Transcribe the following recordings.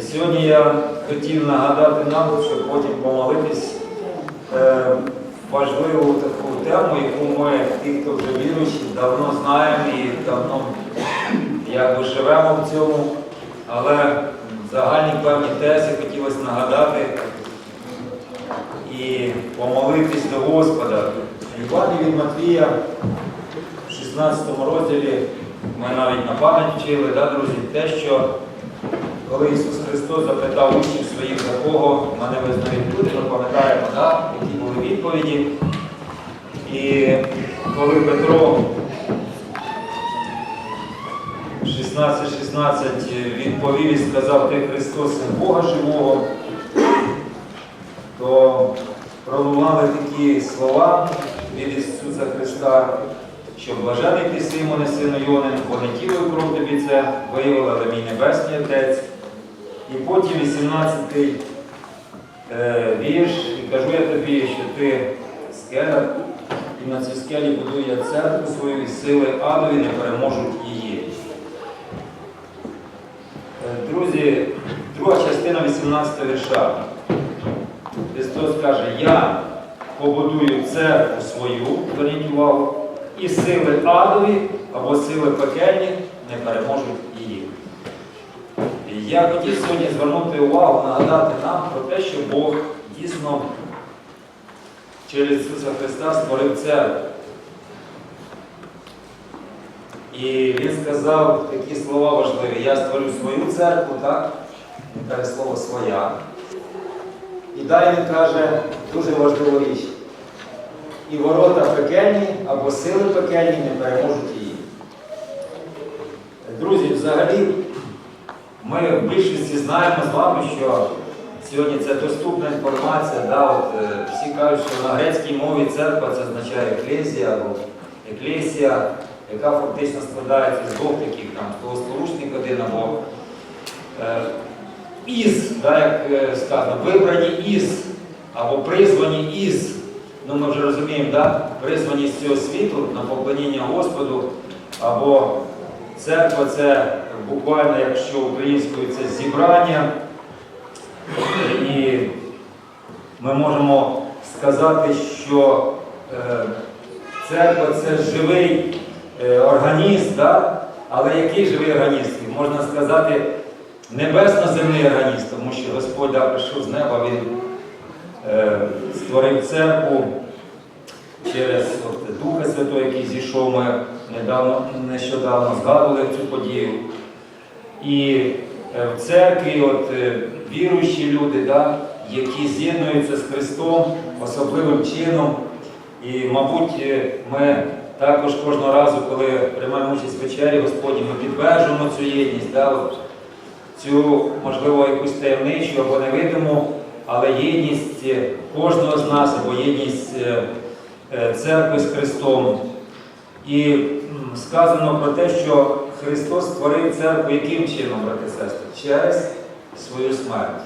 Сьогодні я хотів нагадати нам, щоб потім помолитись е, важливу таку тему, яку ми, ті, хто вже віруючі, давно знаємо і давно якби живемо в цьому, але загальні певні тези хотілося нагадати і помолитись до Господа. Євангелії від Матвія в 16 розділі ми навіть на пам'ять вчили, да, друзі, те, що коли Ісус Христос запитав учнів своїх, за кого мене визнають люди, ми пам'ятаємо, да, які були відповіді. І коли Петро 16-16 відповів і сказав, ти Христос, Бога живого, то пролунали такі слова від Ісуса Христа, що блажений ти Симоне, сину Йонин, бо не тіло кров тобі це виявила, але мій Небесний Отець. І потім 18-й е, вірш, і кажу я тобі, що ти скеля, і на цій скелі будую я церкву свою, і сили адові не переможуть її. Е, Друзі, друга частина 18 вірша. Христос каже, я побудую церкву свою, зверніть увагу, і сили адові або сили пекельні не переможуть Я хотів сьогодні звернути увагу, нагадати нам про те, що Бог дійсно через Ісуса Христа створив церкву. І Він сказав такі слова важливі. Я створю свою церкву, так? Він каже слово своя. І далі він каже дуже важливу річ. І ворота пекельні або сили пекельні не переможуть її. Друзі, взагалі, ми в більшості знаємо з вами, що сьогодні це доступна інформація. Да, от, е, всі кажуть, що на грецькій мові церква це означає еклезія або еклесія, яка фактично складається з двох таких там словосполучник один або е, із, да, як е, сказано, вибрані із або призвані із. Ну ми вже розуміємо, да? призвані з цього світу на поклоніння Господу, або церква це буквально, якщо українською, це зібрання. І ми можемо сказати, що е, церква це живий е, організм, да? але який живий організм? Можна сказати, небесно-земний організм, тому що Господь да, прийшов з неба, Він е, створив церкву через от, Духа Святого, який зійшов, ми недавно, нещодавно згадували цю подію. І е, в церкві от, е, віруючі люди, да, які з'єднуються з Христом особливим чином. І, мабуть, е, ми також кожного разу, коли приймаємо участь в вечері Господні, ми підтверджуємо цю єдність, да, от, цю, можливо, якусь таємничу або невидиму, але єдність кожного з нас, або єдність церкви з Христом. І сказано про те, що Христос створив церкву яким чином, брати і сестри? Через свою смерть.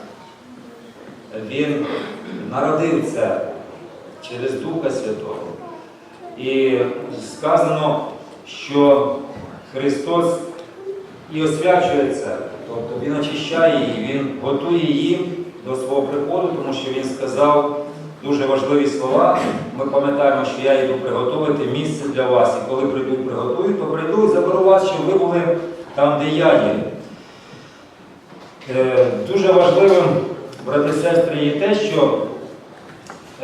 Він народив церкву через Духа Святого. І сказано, що Христос і освячує церкву, тобто Він очищає її, Він готує її до свого приходу, тому що Він сказав дуже важливі слова. Ми пам'ятаємо, що я йду приготувати місце для вас. І коли прийду приготую, то прийду і заберу вас, щоб ви були там, де я є. Е, Дуже важливим, брати сестри, є те, що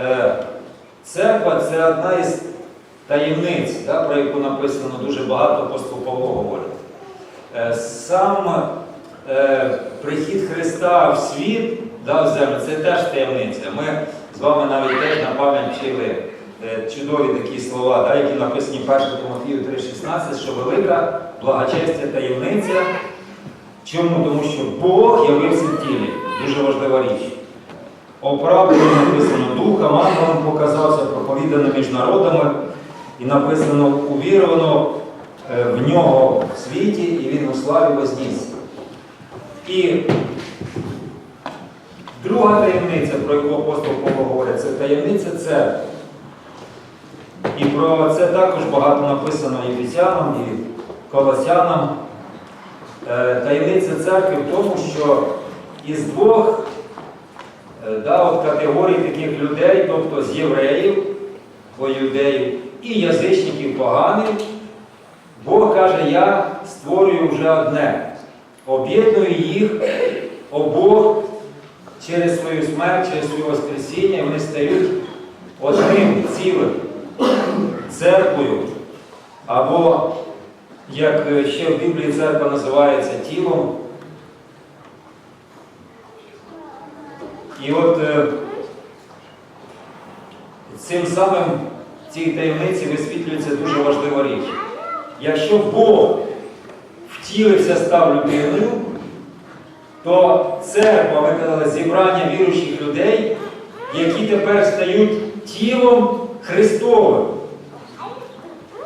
е, церква це одна із таємниць, про яку написано дуже багато апостол Павло говорить. Е, Сам прихід Христа в світ, да, в землю, це теж таємниця. Ми з вами навіть теж на пам'ять вчили е, чудові такі слова, да, які написані в 1 Тимофію 3,16, що велика благочестя таємниця. Чому? Тому що Бог явився в тілі. Дуже важлива річ. Оправдано написано Духом, ангелом показався, проповідано між народами, і написано увіровано е, в нього в світі, і він у славі возніс. І друга таємниця, про яку апостол Павло говорить, це таємниця церкви. І про це також багато написано і Ефесянам, і Колосянам. Е, Таємниця церкви в тому, що із двох е, да, от категорій таких людей, тобто з євреїв, бо юдеїв, і язичників поганих, Бог каже, я створюю вже одне. Об'єдную їх обох через свою смерть, через своє Воскресіння, вони стають одним цілим церквою. Або, як ще в Біблії церква називається тілом. І от е, цим самим в цій таємниці висвітлюється дуже важлива річ. Якщо Бог втілився, став людиною, то церква, казали, зібрання віруючих людей, які тепер стають тілом Христовим.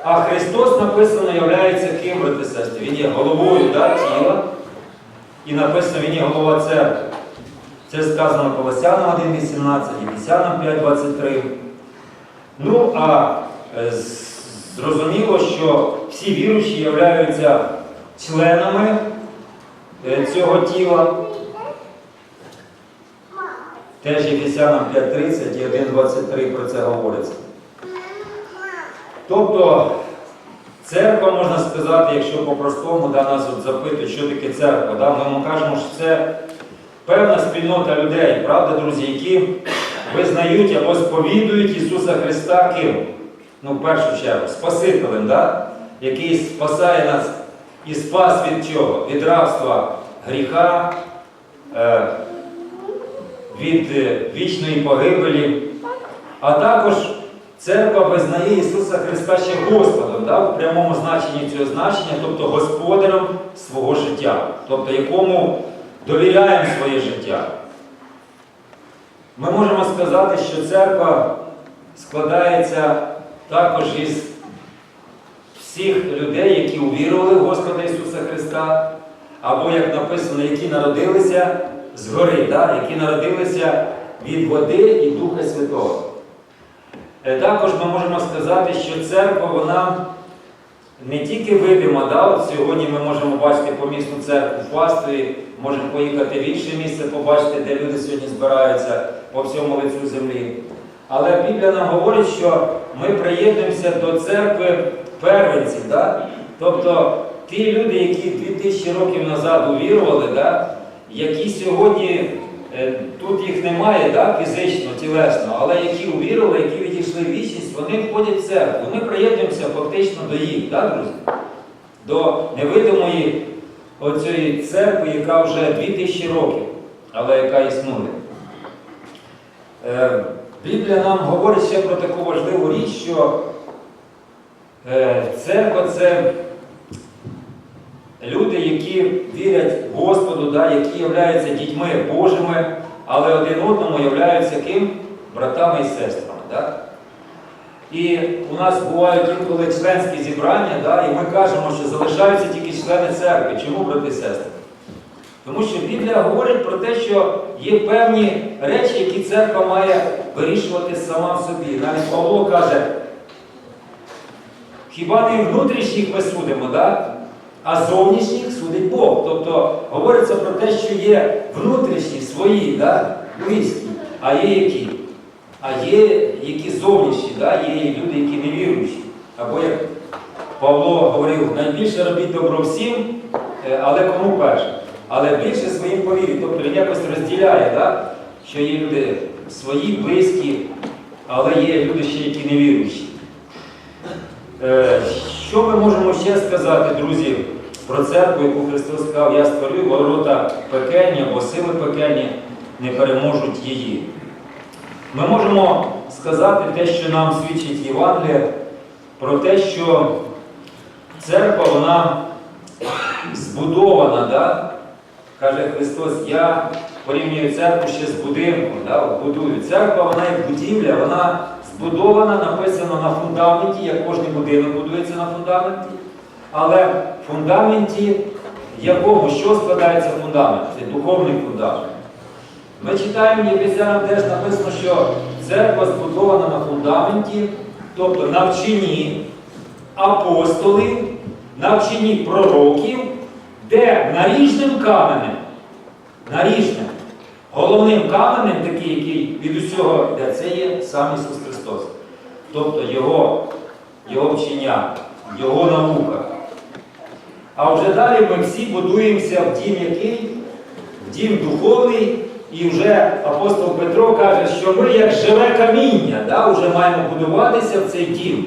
А Христос написано являється ким, брати і? Він є головою да, тіла. І написано, Він є голова церкви. Це сказано Колосянам 1.18, Єфесянам 5.23. Ну, а е, зрозуміло, що всі віруючі являються членами цього тіла. Теж Єфесянам 5.30 і 1.23 про це говориться. Тобто, церква, можна сказати, якщо по-простому да, нас от запитують, що таке церква, да, ми кажемо, що це певна спільнота людей, правда, друзі, які визнають або сповідують Ісуса Христа ким? Ну, в першу чергу, Спасителем, да? який спасає нас і спас від чого? Від рабства гріха, е, від е, вічної погибелі. А також церква визнає Ісуса Христа ще Господом, да? в прямому значенні цього значення, тобто Господарем свого життя, тобто якому довіряємо своє життя. Ми можемо сказати, що церква складається також із всіх людей, які увірували в Господа Ісуса Христа, або, як написано, які народилися згори, да? які народилися від води і Духа Святого. Е, Також ми можемо сказати, що церква, вона не тільки видима, да? От сьогодні ми можемо бачити помісну церкву в Пастові, можемо поїхати в інше місце, побачити, де люди сьогодні збираються по всьому лицю землі. Але Біблія нам говорить, що ми приєднуємося до церкви первенців. Да? Тобто ті люди, які 2000 років назад увірували, да? які сьогодні, е, тут їх немає да? фізично, тілесно, але які увірували, які відійшли в вічність, вони входять в церкву. Ми приєднуємося фактично до їх, да, друзі? до невидимої оцієї церкви, яка вже 2000 років, але яка існує. Е, Біблія нам говорить ще про таку важливу річ, що церква це люди, які вірять Господу, да, які являються дітьми Божими, але один одному являються ким? Братами і сестрами. Да? І у нас бувають інколи членські зібрання, да, і ми кажемо, що залишаються тільки члени церкви. Чому, брати і сестри? Тому що Біблія говорить про те, що є певні речі, які церква має вирішувати сама в собі. Навіть Павло каже, хіба не внутрішніх ми судимо, да? а зовнішніх судить Бог. Тобто говориться про те, що є внутрішні свої, да? близькі, а є які? А є які зовнішні, да? є люди, які не віруючі. Або як Павло говорив, найбільше робіть добро всім, е, але кому перше? Але більше своїм по вірі. Тобто він якось розділяє, да? що є люди свої, близькі, але є люди ще, які не віруючі. Е, Що ми можемо ще сказати, друзі, про церкву, яку Христос сказав, я створю ворота пекельні або сили пекельні не переможуть її. Ми можемо сказати те, що нам свідчить Євангеліє, про те, що церква, вона збудована, да? каже Христос, я порівнюю церкву ще з будинком, да? будую. Церква, вона як будівля, вона збудована, написано на фундаменті, як кожен будинок будується на фундаменті. Але в фундаменті якому, що складається фундамент? Це духовний фундамент. Ми читаємо Єфесянам теж написано, що церква збудована на фундаменті, тобто на вченні апостолів, на вченні пророків, де наріжним каменем наріжним. Головним каменем, такий, який від усього йде, це є сам Ісус. Тобто Його, Його вчення, Його наука. А вже далі ми всі будуємося в дім який? В дім духовний. І вже апостол Петро каже, що ми як живе каміння, да, вже маємо будуватися в цей дім.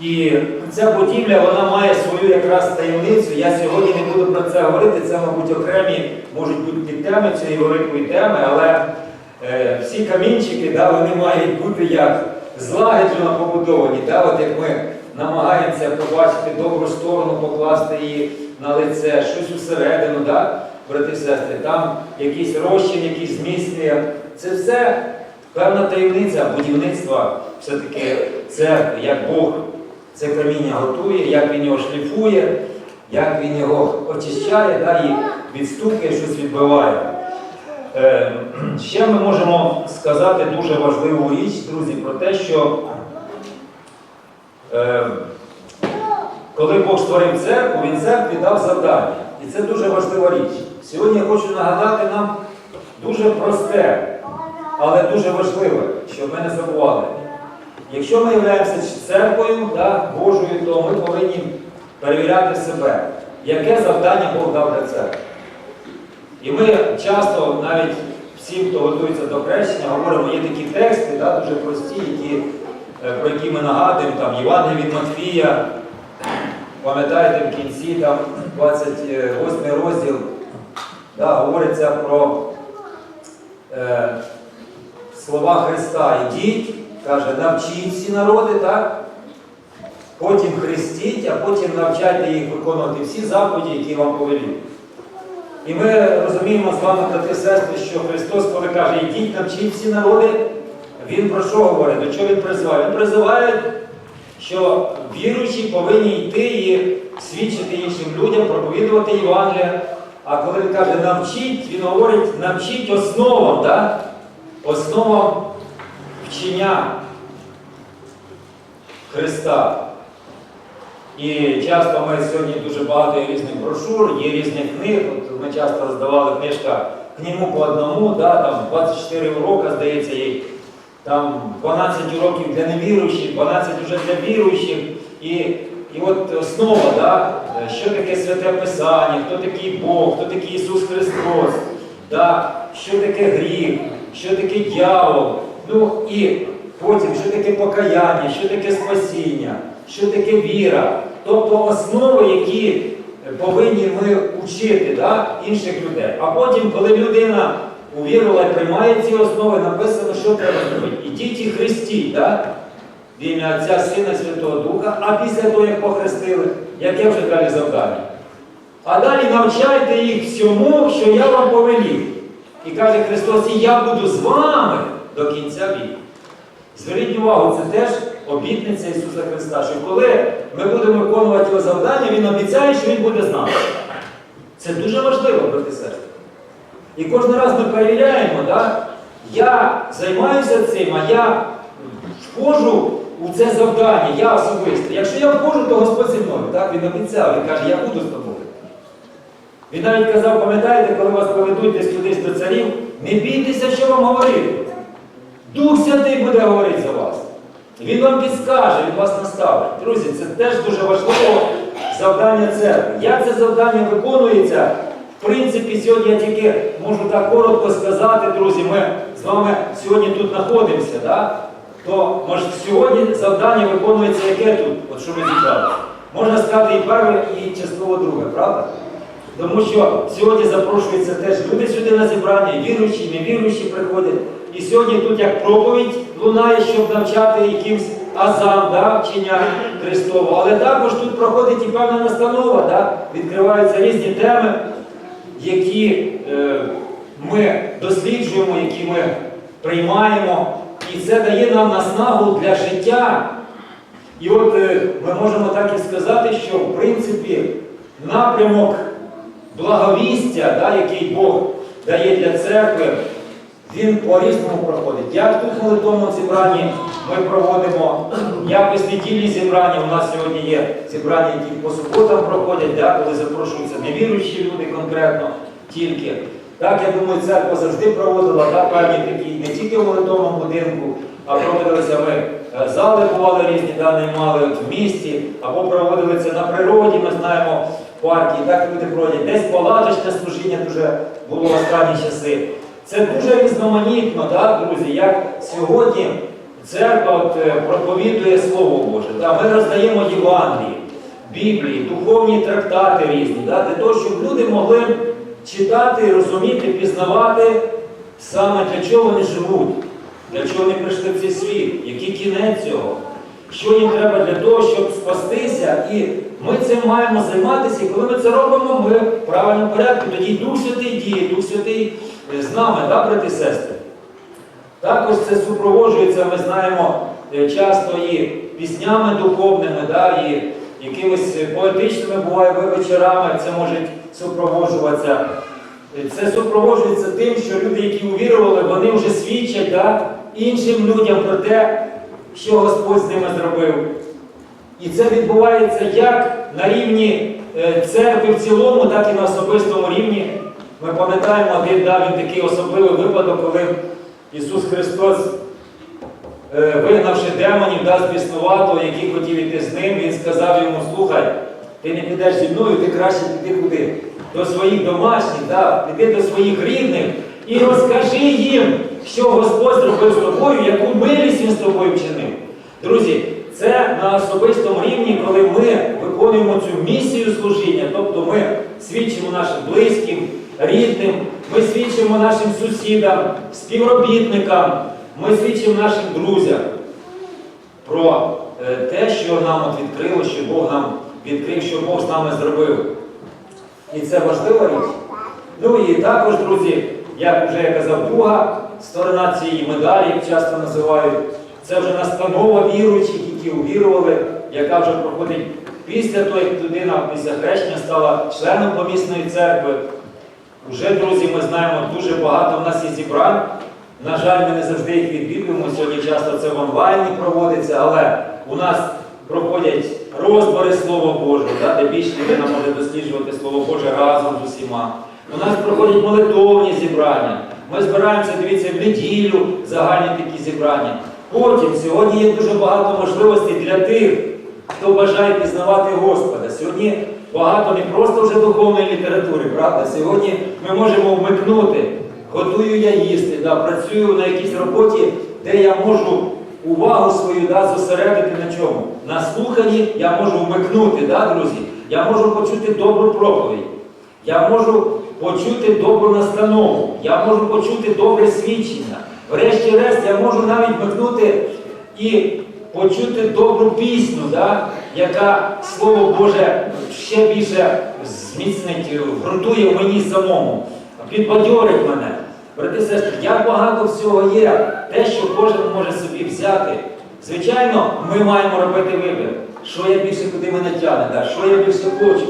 І ця будівля вона має свою якраз таємницю. Я сьогодні не буду про це говорити, це, мабуть, окремі можуть бути теми цієї великої теми, але всі камінчики да, вони мають бути як злагоджено побудовані. Да? От як ми намагаємося побачити добру сторону, покласти її на лице, щось усередину, да? брати сестри, там якийсь розчин, якийсь зміцнює. Це все певна таємниця будівництва все-таки церкви, як Бог це каміння готує, як він його шліфує, як він його очищає да, і відстукує, щось відбиває. Е, ще ми можемо сказати дуже важливу річ, друзі, про те, що е, коли Бог створив церкву, він церкві дав завдання. І це дуже важлива річ. Сьогодні я хочу нагадати нам дуже просте, але дуже важливе, щоб ми не забували. Якщо ми являємося церквою да, Божою, то ми повинні перевіряти себе, яке завдання Бог дав для церкви. І ми часто, навіть всі, хто готується до хрещення, говоримо, є такі тексти, да, дуже прості, які, е, про які ми нагадуємо, там Євангелія від Матфія, пам'ятаєте, в кінці там 28 розділ, да, говориться про е, слова Христа. Ідіть, каже, навчіть всі народи, так? Потім хрестіть, а потім навчайте їх виконувати всі заповіді, які вам повелів. І ми розуміємо з вами, брати і сестри, що Христос, коли каже, ідіть, навчіть всі народи, Він про що говорить? До чого Він призиває? Він призиває, що віруючі повинні йти і свідчити іншим людям, проповідувати Євангелія. А коли він каже навчіть, він говорить, навчіть основам, так? основам вчення Христа. І часто ми сьогодні дуже багато різних брошур, є різні книг. От ми часто роздавали книжка книгу по одному, да, там 24 уроки, здається, є. Там 12 уроків для невіруючих, 12 вже для віруючих. І, і от основа, да, що таке святе Писання, хто такий Бог, хто такий Ісус Христос, да, що таке гріх, що таке дьявол. Ну і потім, що таке покаяння, що таке спасіння, що таке віра. Тобто основи, які повинні ми вчити да, інших людей. А потім, коли людина увірила і приймає ці основи, написано, що треба зробити. Ідіть і хрестіть, да? в ім'я Отця, Сина Святого Духа, а після того, як похрестили, яке вже далі завдання? А далі навчайте їх всьому, що я вам повелів. І каже Христос, і я буду з вами до кінця віку. Зверніть увагу, це теж обітниця Ісуса Христа, що коли ми будемо виконувати його завдання, Він обіцяє, що Він буде з нами. Це дуже важливо, брати сестри. І кожен раз ми перевіряємо, да? я займаюся цим, а я входжу у це завдання, я особисто. Якщо я входжу, то Господь зі мною. Так? Він обіцяв, він каже, я буду з тобою. Він навіть казав, пам'ятаєте, коли вас поведуть десь кудись до царів, не бійтеся, що вам говорити. Дух Святий буде говорити за вас. Він вам підскаже, він вас наставить. Друзі, це теж дуже важливо завдання церкви. Як це завдання виконується? В принципі, сьогодні я тільки можу так коротко сказати, друзі, ми з вами сьогодні тут знаходимося. Да? То може, сьогодні завдання виконується яке тут, от що ми зібралися? Можна сказати і перше, і частково друге, правда? Тому що сьогодні запрошуються теж люди сюди на зібрання, віруючі, невіруючі приходять. І сьогодні тут як проповідь лунає, щоб навчати якимсь азам, да, вчення Христову. Але також тут проходить і певна настанова, да, відкриваються різні теми, які е, ми досліджуємо, які ми приймаємо. І це дає нам наснагу для життя. І от е, ми можемо так і сказати, що в принципі напрямок благовістя, да, який Бог дає для церкви, він по-різному проходить. Як тут в молитовному зібранні ми проводимо, як ось недільні зібрання, у нас сьогодні є зібрання, які по суботам проходять, да, коли запрошуються невіруючі люди конкретно. тільки. Так, я думаю, церква завжди проводила да, певні такі, не тільки в молитовному будинку, а проводилися ми е, зали бували різні, да, наймали от в місті, або проводили це на природі, ми знаємо, в паркі, так люди проводять. Десь палаточне служіння дуже було в останні часи. Це дуже різноманітно, да, друзі, як сьогодні церква от, е, проповідує Слово Боже. Да, ми роздаємо Євангелії, Біблії, духовні трактати різні, да, для того, щоб люди могли читати, розуміти, пізнавати саме для чого вони живуть, для чого вони прийшли в цей світ, який кінець цього, що їм треба для того, щоб спастися. І ми цим маємо займатися, і коли ми це робимо, ми в правильному порядку. Тоді Дух Святий діє, Дух Святий з нами, да, брати сестри. Також це супроводжується, ми знаємо, е, часто і піснями духовними, да, і якимись поетичними буває вечорами, це може супроводжуватися. Е, Це супроводжується тим, що люди, які увірували, вони вже свідчать да, іншим людям про те, що Господь з ними зробив. І це відбувається як на рівні е, церкви в цілому, так і на особистому рівні. Ми пам'ятаємо один да, він такий особливий випадок, коли Ісус Христос, е, вигнавши демонів, да, з біснуватого, який хотів іти з ним, Він сказав йому, слухай, ти не підеш зі мною, ти краще піди куди? До своїх домашніх, да, піди до своїх рідних і розкажи їм, що Господь зробив з тобою, яку милість Він з тобою вчинив. Друзі, це на особистому рівні, коли ми виконуємо цю місію служіння, тобто ми свідчимо нашим близьким, рідним, ми свідчимо нашим сусідам, співробітникам, ми свідчимо нашим друзям про е, те, що нам от відкрило, що Бог нам відкрив, що Бог з нами зробив. І це важлива річ. Ну і також, друзі, як вже я казав, друга сторона цієї медалі, як часто називають, це вже настанова віруючих, які увірували, яка вже проходить після того, як людина після хрещення стала членом помісної церкви. Уже, друзі, ми знаємо дуже багато в нас є зібрань. На жаль, ми не завжди їх відвідуємо. Сьогодні часто це в онлайні проводиться, але у нас проходять розбори Слова Божого, да, де більш людина може досліджувати Слово Боже разом з усіма. У нас проходять молитовні зібрання. Ми збираємося, дивіться, в неділю загальні такі зібрання. Потім сьогодні є дуже багато можливостей для тих, хто бажає пізнавати Господа. Сьогодні багато не просто вже духовної літератури, правда? Сьогодні ми можемо вмикнути. Готую я їсти, да, працюю на якійсь роботі, де я можу увагу свою да, зосередити на чому? На слуханні я можу вмикнути, да, друзі? Я можу почути добру проповідь. Я можу почути добру настанову, я можу почути добре свідчення. Врешті-решт, я можу навіть вмикнути і почути добру пісню, да, яка Слово Боже ще більше зміцнить, грунтує в мені самому, підбадьорить мене. Брати сестри, як багато всього є, те, що кожен може собі взяти. Звичайно, ми маємо робити вибір, що я більше куди мене тягне, да, що я більше хочу.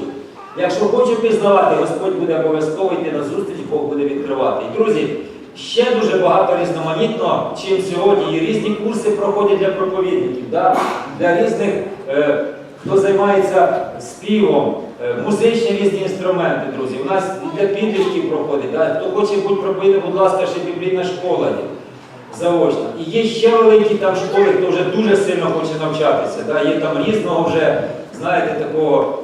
Якщо хочу пізнавати, Господь буде обов'язково йти на зустріч, Бог буде відкривати. І друзі, ще дуже багато різноманітно, чим сьогодні і різні курси проходять для проповідників, да? для різних, е, хто займається співом, е, музичні різні інструменти, друзі. У нас для підлітків проходить. Да? Хто хоче бути проповідником, будь ласка, ще біблійна школа є заочно. І є ще великі там школи, хто вже дуже сильно хоче навчатися. Да? Є там різного вже, знаєте, такого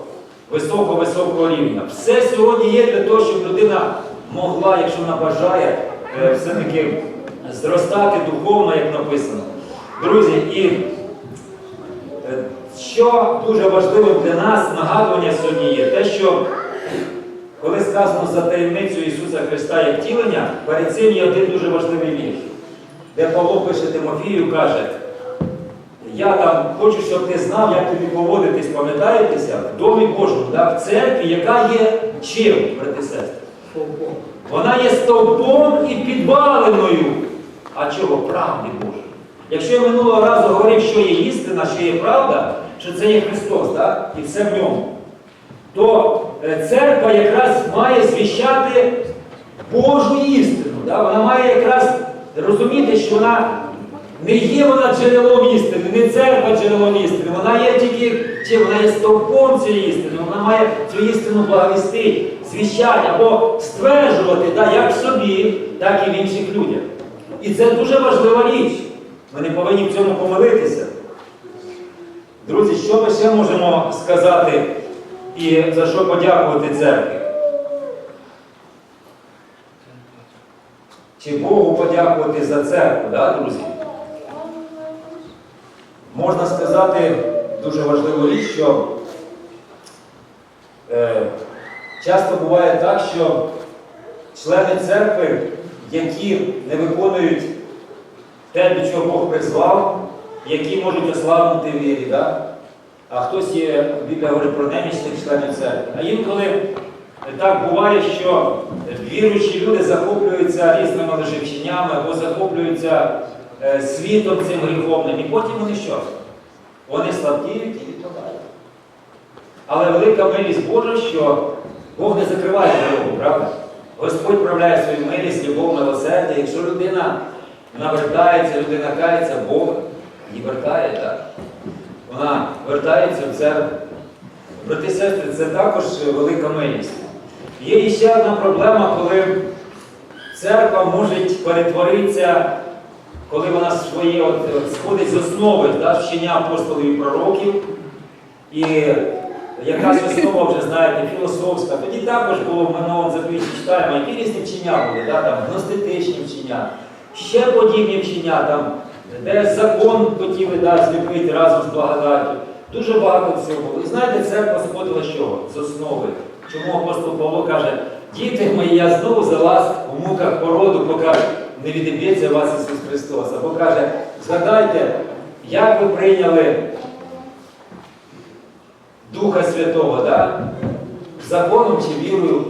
високого-високого рівня. Все сьогодні є для того, щоб людина могла, якщо вона бажає, е, все-таки зростати духовно, як написано. Друзі, і що дуже важливим для нас нагадування сьогодні є, те, що коли сказано за таємницю Ісуса Христа як втілення, перед цим є один дуже важливий вірш, де Павло пише Тимофію, каже, я там хочу, щоб ти знав, як тобі поводитись, пам'ятаєтеся, в домі Божому, да, в церкві, яка є чим, брати сестри? Вона є стовпом і підваленою. А чого? Правди Божої. Якщо я минулого разу говорив, що є істина, що є правда, що це є Христос, да? і все в ньому, то е, церква якраз має звіщати Божу істину. Да? Вона має якраз розуміти, що вона Не є вона джерелом істини, не церква джерелом істини. Вона є тільки чи вона є стовпом цієї істини. Вона має цю істину благовістити, звіщати або стверджувати да, як собі, так і в інших людях. І це дуже важлива річ. Ми не повинні в цьому помилитися. Друзі, що ми ще можемо сказати і за що подякувати церкві? Чи Богу подякувати за церкву, да, друзі? Можна сказати дуже важливу річ, що е, часто буває так, що члени церкви, які не виконують те, до чого Бог призвав, які можуть ослабнути вірі, да? а хтось є, Біблія говорить про немічних членів церкви. А інколи так буває, що віруючі люди захоплюються різними лжевченнями або захоплюються е, світом цим гріховним, і потім вони що? Вони слабкіють і відпадають. Але велика милість Божа, що Бог не закриває дорогу, правда? Господь проявляє свою милість, любов, милосердя. Якщо людина навертається, людина кається, Бог її вертає, так? Вона вертається в церкву. Брати сестри, це також велика милість. Є ще одна проблема, коли церква може перетворитися, коли вона своє от, сходить з основи да, вчення апостолів і пророків, і якась основа вже, знаєте, філософська. Тоді також було в минулому заповіті читаємо, які різні вчення були, да, там, гностетичні вчення, ще подібні вчення, там, де закон хотіли да, зліпити разом з благодаттю. Дуже багато всього. І знаєте, церква сходила з чого? З основи. Чому апостол Павло каже, діти мої, я знову за вас у муках породу, поки не відіб'ється вас Ісус Христос. Або каже, згадайте, як ви прийняли Духа Святого, да? законом чи вірою.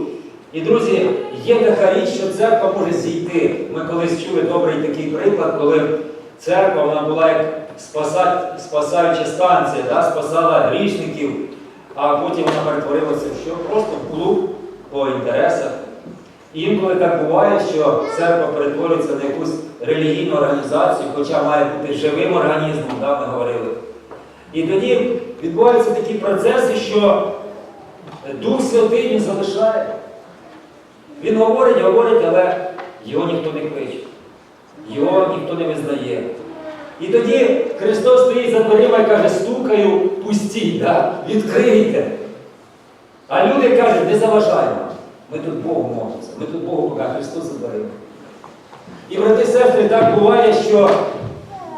І, друзі, є така річ, що церква може зійти. Ми колись чули добрий такий приклад, коли церква вона була як спасаюча станція, да? спасала грішників, а потім вона перетворилася в що? Просто в клуб по інтересах. І інколи так буває, що церква перетворюється на якусь релігійну організацію, хоча має бути живим організмом, да, ми говорили. І тоді відбуваються такі процеси, що Дух Святий він залишає. Він говорить, говорить, але його ніхто не кличе, його ніхто не визнає. І тоді Христос стоїть за дверима і каже, стукаю, пустіть, да? відкрийте. А люди кажуть, не заважаємо. Ми тут Богу молимося, ми тут Богу поки Христос за дверима. І, брати сестри, так буває, що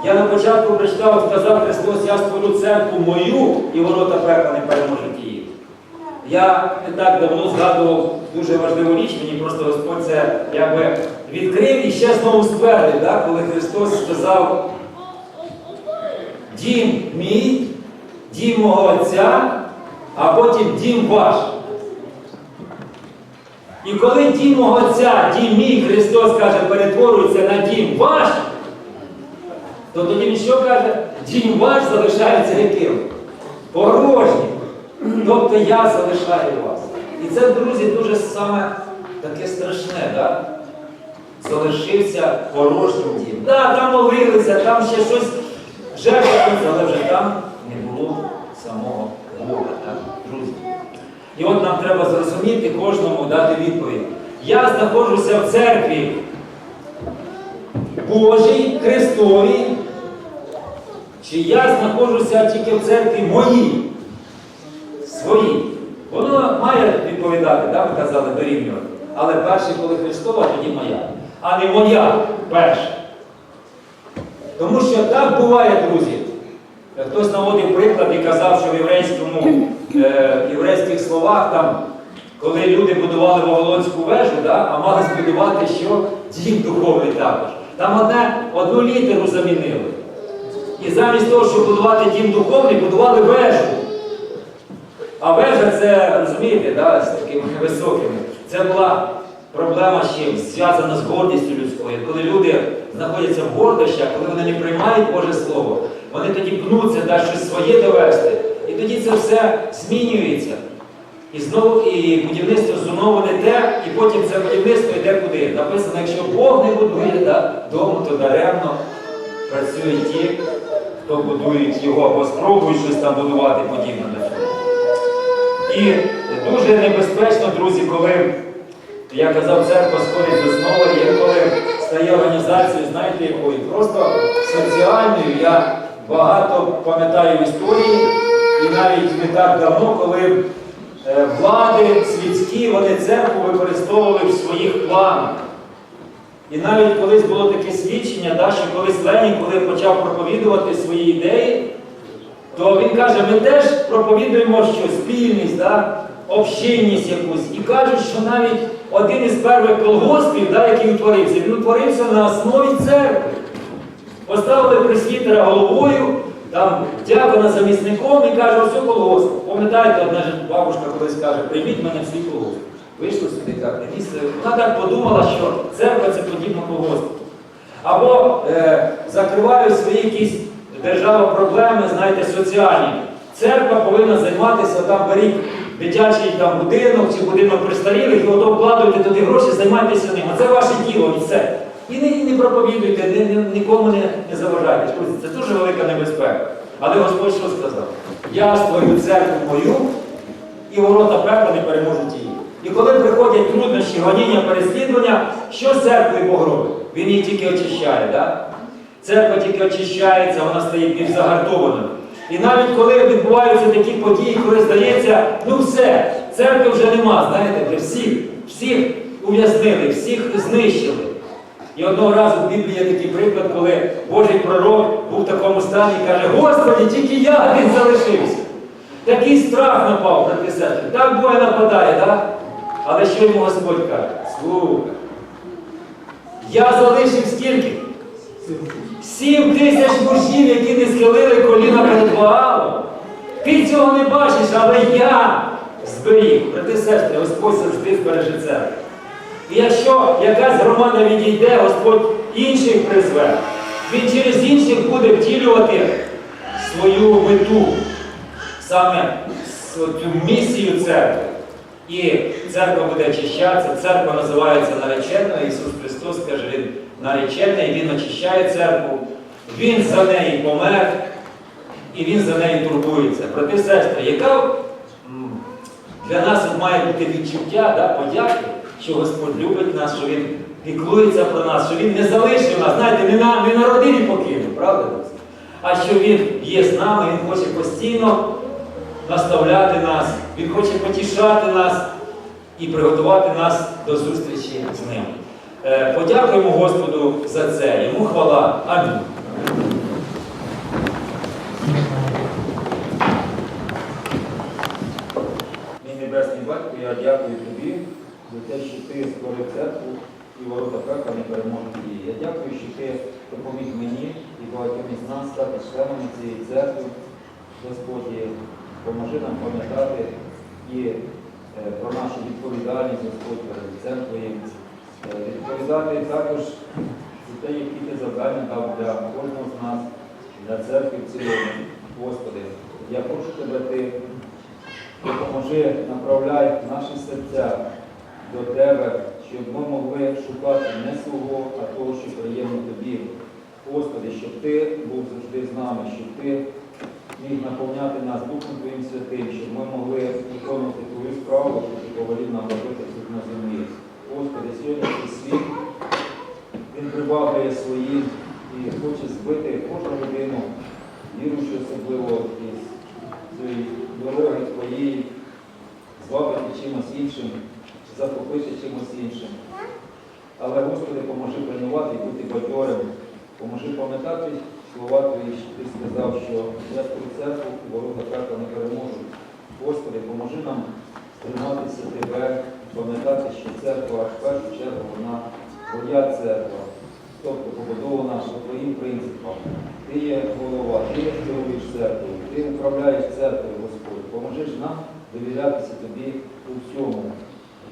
я на початку прочитав, сказав Христос, я створю церкву мою, і ворота пекла не переможуть її. Я не так давно згадував дуже важливу річ, мені просто Господь це якби відкрив і ще знову ствердив, да, коли Христос сказав, дім мій, дім мого Отця, а потім дім ваш. І коли дім мого Отця, дім мій, Христос каже, перетворюється на дім ваш, то тоді він що каже? Дім ваш залишається яким? Порожнім. Тобто я залишаю вас. І це, друзі, дуже саме таке страшне, да? залишився порожнім дім. Да, там молилися, там ще щось жертвувалося, але вже там не було самого Бога, так, друзі. І от нам треба зрозуміти кожному дати відповідь. Я знаходжуся в церкві Божій, Христовій, чи я знаходжуся тільки в церкві моїй, своїй. Воно має відповідати, да, ви казали, дорівнювати. Але перше, коли Христова, тоді моя. А не моя перша. Тому що так буває, друзі. Хтось наводив приклад і казав, що в єврейському, е, єврейських словах, там, коли люди будували Вавилонську вежу, да, а мали збудувати що? Дім духовний також. Там одне, одну літеру замінили. І замість того, щоб будувати дім духовний, будували вежу. А вежа це, розумієте, да, з такими високими. Це була проблема з чим? Зв'язана з гордістю людською. Коли люди знаходяться в гордощах, коли вони не приймають Боже Слово, вони тоді пнуться, да, щось своє довести. І тоді це все змінюється. І знову і будівництво знову не те, і потім це будівництво йде куди. Написано, якщо Бог не будує да, дому, то даремно працюють ті, хто будують його або спробують щось там будувати подібне. І дуже небезпечно, друзі, коли я казав, церква сходить з основи, і коли стає організацією, знаєте, якою? Просто соціальною. Я багато пам'ятаю історії, і навіть не так давно, коли е, влади світські, вони церкву використовували в своїх планах. І навіть колись було таке свідчення, що колись Ленін, коли почав проповідувати свої ідеї, то він каже, ми теж проповідуємо що спільність, да, общинність якусь. І кажуть, що навіть один із перших колгоспів, да, який утворився, він утворився на основі церкви. Поставили пресвітера головою, там дякона замісником і каже, ось колгосп. Пам'ятаєте, одна бабушка колись каже, прийміть мене свій колгосп. Вийшли сюди, так, місце. Вона так подумала, що церква це подібно колгоспу. Або е, закривають свої якісь держава проблеми, знаєте, соціальні. Церква повинна займатися, там беріть дитячий там, будинок чи будинок престарілих, і ото вкладуйте туди гроші, займайтеся ним. Оце ваше діло і все. І не, не проповідуйте, не, не- нікому не, не заважайте. Це дуже велика небезпека. Але Господь що сказав? Я створю церкву мою, і ворота пекла не переможуть її. І коли приходять труднощі, гоніння, переслідування, що з церквою Бог робить? Він її тільки очищає. Да? Церква тільки очищається, вона стає більш загартованою. І навіть коли відбуваються такі події, коли здається, ну все, церкви вже нема, знаєте, вже всіх, всіх ув'язнили, всіх знищили. І одного разу в Біблії є такий приклад, коли Божий пророк був в такому стані і каже, Господи, тільки я один залишився. Такий страх напав, і сестри. Так Бога нападає, так? Але що йому Господь каже? Слухай. Я залишив скільки? Сім тисяч мужів, які не схилили коліна перед Баалом. Ти цього не бачиш, але я зберіг. Брати сестри, Господь завжди збереже церкву. І якщо якась громада відійде, Господь інших призве. Він через інших буде втілювати свою мету, саме цю місію церкви. І церква буде очищатися, церква називається нареченою. Ісус Христос каже, Він наречений, Він очищає церкву, Він за неї помер, і Він за неї турбується. Брати сестри, яка для нас має бути відчуття, да, подяки, що Господь любить нас, що Він піклується про нас, що Він не залишив нас, знаєте, не, на, не народив і покинув, правда? А що Він є з нами, Він хоче постійно наставляти нас, Він хоче потішати нас і приготувати нас до зустрічі з ним. Е, Подякуємо Господу за це. Йому хвала. Амінь. Мій небесний батько, я дякую тобі за те, що ти створив церкву і ворота пекла не переможуть її. Я дякую, що ти допоміг мені і багатьом із нас стати членами цієї церкви. Господі, поможи нам пам'ятати і е, про нашу відповідальність, Господь, перед церквою. Е, Відповідати також за те, які ти завдання дав для кожного з нас, для церкви в цілому. Господи, я прошу тебе, ти допоможи, направляй наші серця до Тебе, щоб ми могли шукати не свого, а того, що приємно тобі. Господи, щоб Ти був завжди з нами, щоб Ти міг наповняти нас Духом Твоїм Святим, щоб ми могли виконувати Твою справу, що Ти повелів нам робити тут на землі. Господи, сьогоднішній світ, він приваблює своїм і хоче збити кожну людину, віруючи особливо із цієї дороги Твоєї, звабити чимось іншим, захопити чимось іншим. Але, Господи, поможи тренувати і бути бадьорим. Поможи пам'ятати слова Твої, що Ти сказав, що я створю церкву ворота пекла не переможуть. Господи, поможи нам триматися Тебе, пам'ятати, що церква в першу чергу вона Твоя церква, тобто побудована по Твоїм принципам. Ти є голова, ти керуєш церквою, ти управляєш церквою, Господь. Поможи ж нам довірятися Тобі у всьому.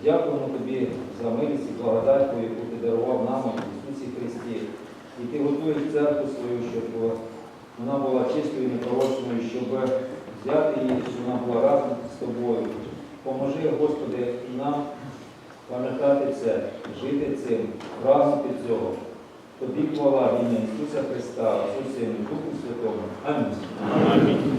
Дякуємо Тобі за милість і благодать, яку ти дарував нам в Ісусі Христі. І ти готуєш церкву свою, щоб вона була чистою і непорочною, щоб взяти її, щоб вона була разом з тобою. Поможи, Господи, нам пам'ятати це, жити цим, прагнути цього. Тобі хвала в ім'я Ісуса Христа, Сусину, Духу Святому. Амінь. Амінь.